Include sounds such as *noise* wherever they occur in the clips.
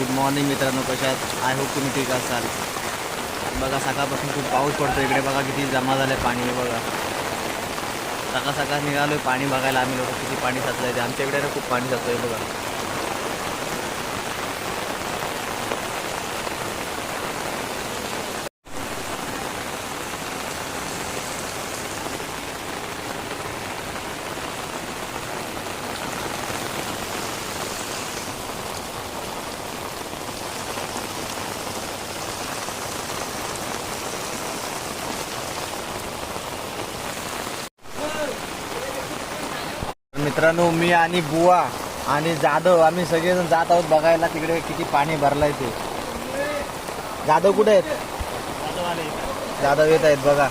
Good morning मित्रांनो. कशात I hope तुम्ही ठीक असाल. बघा सकाळपासून खूप पाऊस पडतो इकडे बघा किती जमा झालं आहे पाणी. हे बघा. सकाळ सकाळ निघालो आहे पाणी बघायला आम्ही लोक किती पाणी साचलं आहे ते. आमच्या इकडे खूप पाणी साचलं आहे बघा. मित्रांनो मी आणि बुवा आणि जाधव आम्ही सगळेजण जात आहोत बघायला. तिकडे किती पाणी भरलंय ते. जाधव कुठे आहेत? जाधव येत आहेत बघा.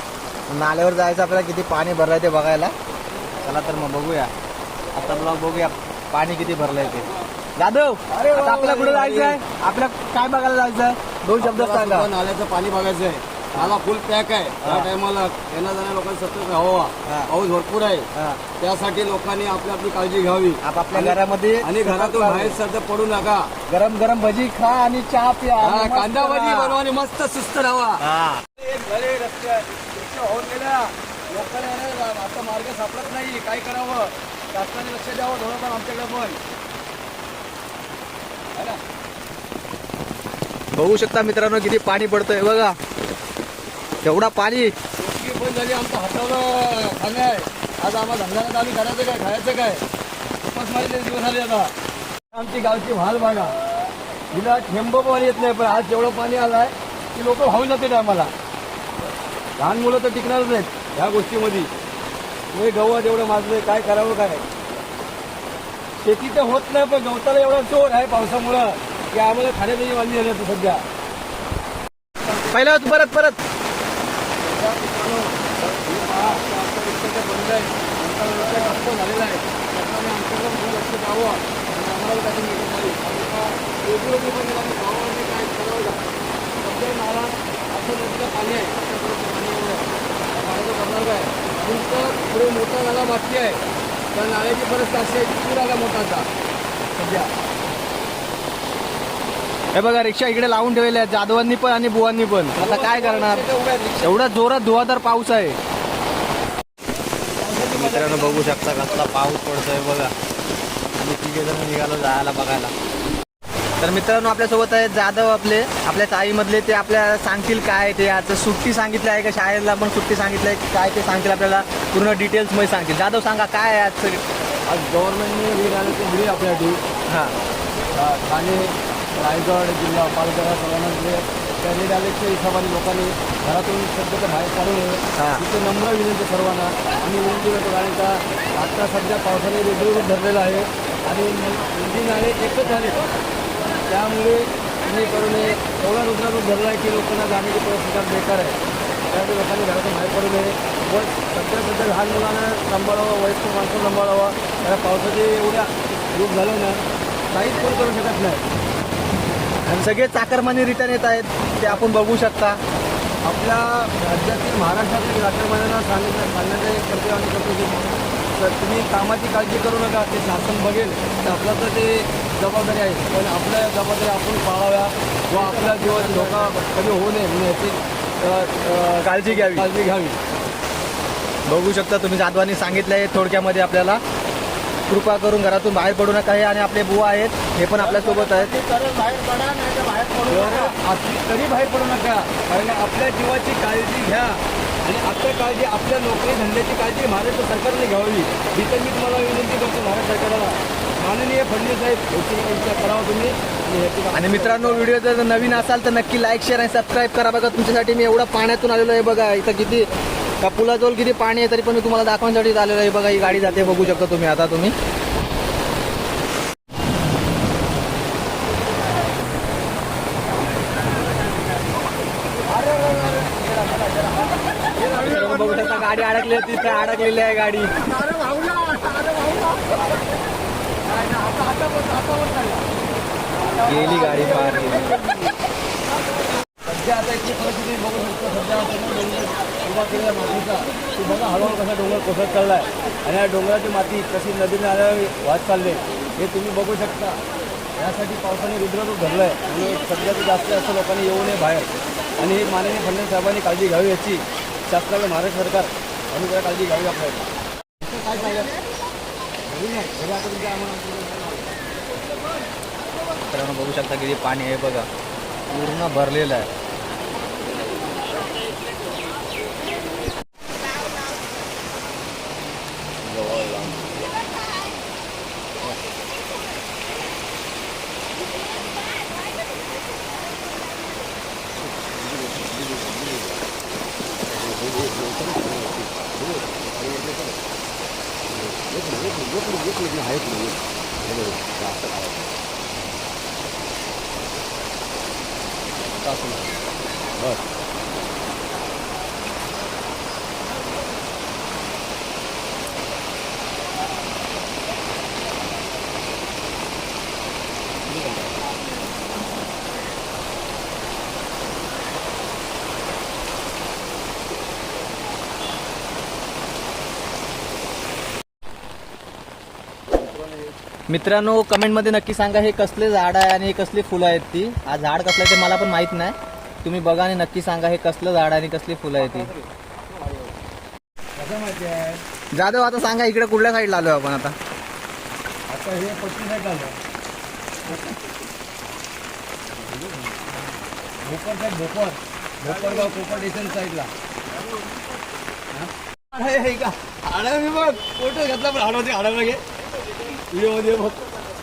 नाल्यावर जायचं आपल्याला किती पाणी भरलंय ते बघायला. चला तर मग बघूया. आता ब्लॉग बघूया पाणी किती भरलंय ते. जाधव आपल्याला कुठे जायचं आहे आपल्या काय बघायला जायचं आहे दोन शब्द सांगा. नाल्याचं पाणी बघायचं आहे नाला फुल पॅक आहे. त्या. टायमाला येणं जाण्या लोकांनी सतत राहावा. हा. पाऊस भरपूर आहे. त्यासाठी लोकांनी आपली आपली काळजी घ्यावी. आपापल्या आणि- घरामध्ये आणि घरातून बाहेर सध्या पडू नका. गरम गरम भजी खा आणि चहा प्या कांदा भजी. बनवा आणि मस्त सुस्त राहा. हा. घरे होऊन गेल्या. लोकांना आता मार्ग सापडत नाही. काय करावं? शासनाने लक्ष द्यावं थोडंफार आमच्याकडे पण? बघू शकता मित्रांनो किती पाणी पडतंय. बघा. एवढा पाणी. बंद झाली आमचं हातावर खाणे. आहे आज आम्हाला धंद्याला आम्ही करायचं काय खायचं काय? उपासमारीचे दिवस आले आता. आमची गावची भाल बघा हिला थेंब पण येत नाही पण आज जेवढं पाणी आलंय की लोक वाहून जाते आम्हाला. लहान मुलं तर टिकणारच नाहीत ह्या गोष्टीमध्ये. हे गवत एवढं माझं काय करावं काय? शेती तर होत नाही पण गवताला एवढा जोर आहे पावसामुळं की आम्हाला खाण्यापिण्याची वांदी झाली सध्या. पहिला परत परत. बंद आहे. आमचा व्यवसाय ठप्प झालेला आहे. त्याच्यामुळे आमच्याकडे थोडं लक्ष द्यावं आणि आम्हाला पण आम्ही गावामध्ये काय करावं लागतं. सध्या नाला असं नदीचं पाणी आहे आमच्याकडे पाणी एवढं आहे. तुमचं पुढे मोठा नाला बाकी आहे. त्या नाल्याची परिस्थिती अशी आहे पूर आला मोठा आता. सध्या. हे बघा रिक्षा इकडे लावून ठेवलेल्या आहेत. जाधवांनी पण आणि बुवांनी पण. आता काय करणार. एवढा जोरात धुवाधार पाऊस आहे. मित्रांनो बघू शकता कसला पाऊस पडतोय बघा. आणि तिघे जण निघालो जायला बघायला. तर मित्रांनो आपल्यासोबत आहेत जाधव आपले. आपल्या चाळीमधले ते आपल्याला सांगतील काय ते. आता सुट्टी सांगितली आहे का शाळेला पण सुट्टी सांगितली आहे. काय ते सांगतील आपल्याला. पूर्ण डिटेल्समध्ये सांगतील. जाधव सांगा काय आहे आजचं? आज गव्हर्नमेंटने वीर आल्याची दिली आपल्यासाठी. हां. ठाणे रायगड जिल्हा पालघर सर्वांना रेड आल्याच्या हिशोबाने लोकांनी घरातून सध्या बाहेर काढू नये हा. तिथे नम्र विनंती सर्वांना। आणि विनंती करतो कारण का आता सध्या पावसाने वेगवेगळं धरलेलं आहे. आणि नदी नाले एकच झाले. त्यामुळे तुम्ही करू नये एवढा रूप धरला आहे की लोकांना जाण्याची परिस्थिती आज बेकार आहे. त्यासाठी लोकांनी घरातून बाहेर पडू नये. व सध्या सध्या लहान मुलांना सांभाळावं वयस्कर माणसं सांभाळावं. त्या पावसाचे एवढ्या रूप झालं ना काहीच कोण करू शकत नाही. आणि सगळे चाकरमानी रिटर्न येत आहेत ते आपण बघू शकता. आपल्या राज्यातील महाराष्ट्रातील राष्ट्रपतींना सांगितलं सांगण्याचं एक कर्तव्य आम्ही करतो की तर तुम्ही कामाची काळजी करू नका ते शासन बघेल तर आपलं तर ते जबाबदारी आहे. पण आपल्या जबाबदारी आपण पाळाव्या व आपल्या जीवन धोका कमी होऊ नये म्हणून याची काळजी घ्यावी. काळजी घ्यावी. बघू शकता तुम्ही जाधवांनी सांगितलंय थोडक्यामध्ये आपल्याला. कृपा करून घरातून बाहेर पडू नका. हे आणि आपले बुवा आहेत हे पण आपल्यासोबत आहेत. तर आपली तरी बाहेर पडू नका. कारण आपल्या जीवाची काळजी घ्या. आणि आपल्या काळजी आपल्या नोकरी धंद्याची काळजी महाराष्ट्र सरकारने घ्यावी. ही तर मी तुम्हाला विनंती करतो महाराष्ट्र सरकारला. माननीय फडणवीस साहेब करावा तुम्ही आणि मित्रांनो व्हिडिओ जर नवीन असाल तर नक्की लाईक शेअर आणि सबस्क्राईब करा. बघा तुमच्यासाठी मी एवढं पाण्यातून आलेलो आहे. बघा इथं किती का पुलाजवळ किती पाणी आहे तरी पण मी तुम्हाला दाखवण्यासाठी आलेलं आहे. बघा ही गाडी जाते बघू शकता तुम्ही आता तुम्ही. बघू शकता गाडी अडकली आहे तिथे अडकलेली आहे गाडी. गेली गाडी पार. सध्या आता इथली परिस्थिती बघू शकतो सध्या उभा केलेला मातीचा. की बघा हळूहळू कसा डोंगर कोसळत चाललाय. आणि या डोंगराची माती कशी नदीने आल्यावर वाहत चालले हे तुम्ही बघू शकता. यासाठी पावसाने रुद्ररूप धरलंय. आणि सध्याचं जास्त जास्त लोकांनी येऊ नये बाहेर. आणि हे माननीय फडणवीस साहेबांनी काळजी घ्यावी याची शासनाला महाराष्ट्र सरकार आणि जरा काळजी घ्यावी आपल्याला. काय सांगा मित्रांनो बघू शकता किती पाणी आहे बघा. पूर्ण भरलेलं आहे. 따순 하. मित्रांनो कमेंटमध्ये नक्की सांगा हे कसले झाड आहे आणि हे कसली फुलं आहेत ती. हा झाड कसलं आहे ते मला पण माहीत नाही. तुम्ही बघा आणि नक्की सांगा हे कसलं झाड आहे आणि कसली फुलं आहे ती. कसं जाधव आता सांगा इकडे कुठल्या साईडला आलो आपण आता? आता हे पट्टी नाही कोपर स्टेशन साईडला आडा मी बघ. फोटो घेतला पण आडवते आडा घे व्हिडिओ बघ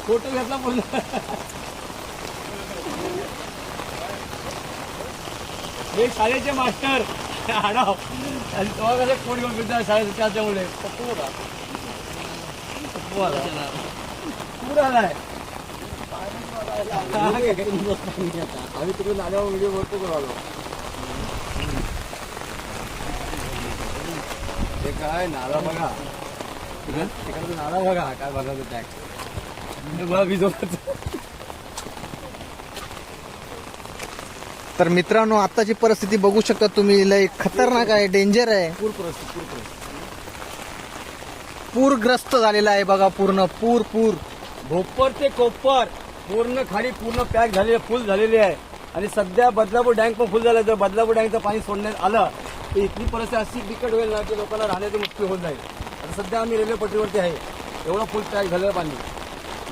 फोटो घेतला पण हे शाळेचे मास्टर. आडाव आणि तेव्हा कसं फोन घेऊन फिरतात शाळेत त्याच्यामुळे. पप्पू होता पप्पू आला. पूर आलाय आम्ही तिकडून आल्यावर व्हिडिओ भरतो करू आलो ते काय नाला बघा. तिकडं तिकडं नाला बघा काय बघा तो टॅक्स बघा भिजवत तर मित्रांनो आताची परिस्थिती बघू शकता तुम्ही. लय खतरनाक आहे डेंजर आहे. पूर पूरग्रस्त. झालेला आहे बघा पूर्ण पूर पूर. भोपर ते कोपर पूर्ण खाली पूर्ण पॅक झालेले फुल झालेली आहे. आणि सध्या बदलापूर डँक पण फुल झाला. जर बदलापूर डँकचं पाणी सोडण्यात आलं तर इथली परिस्थिती अशी बिकट होईल ना की लोकांना राहण्याची मुक्ती होत जाईल. आता सध्या आम्ही रेल्वे पट्टीवरती आहे. एवढं फुल पॅक झालेलं पाणी.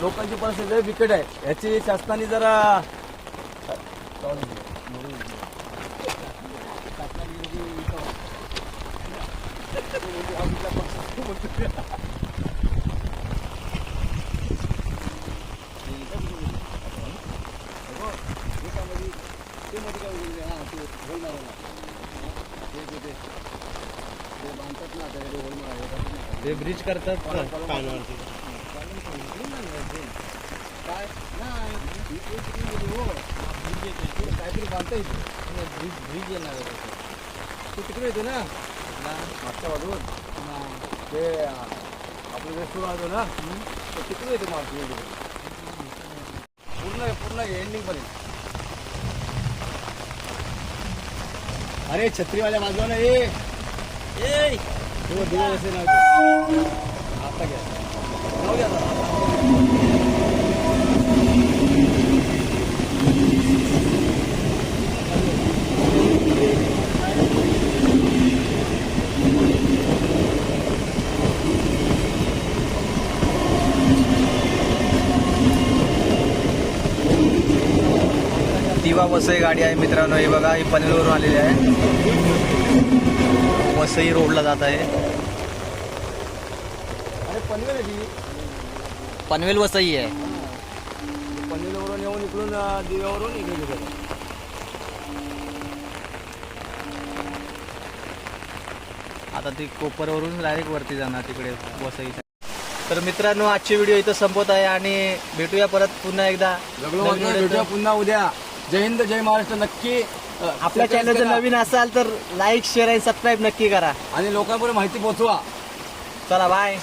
लोकांची परिस्थिती लय बिकट आहे. याची शासनाने जरा ते *laughs* ब्रिज करतात काहीतरी बांधता येते ब्रिज ब्रिज येणार तू तिकडे येते ना? मागच्या बाजून ते आपलं आलो ना ते तिकडे येते मागच्या पूर्ण पूर्ण एंडिंग पर्यंत अरे छत्रीवाल्या बाजूला ये आता घ्या जाऊ. दिवा वसई गाडी आहे मित्रांनो हे बघा ही पनवेलवरून आलेली आहे वसई रोडला जात आहे. अरे पनवेल आहे ती. पनवेल वसई आहे. पनवेलवरून येऊन इकडून अं, दिव्यावरून इकडे गेलो आता ती कोपरवरून डायरेक्ट वरती जाणार तिकडे वसई तर मित्रांनो आजची व्हिडिओ इथं संपत आहे आणि भेटूया परत पुन्हा एकदा. नवीन भेटूया. पुन्हा उद्या. जय हिंद जय महाराष्ट्र. नक्की आपल्या चॅनल जर. नवीन असाल तर लाईक शेअर आणि सबस्क्राईब नक्की करा. आणि लोकांपर्यंत माहिती पोहोचवा. चला बाय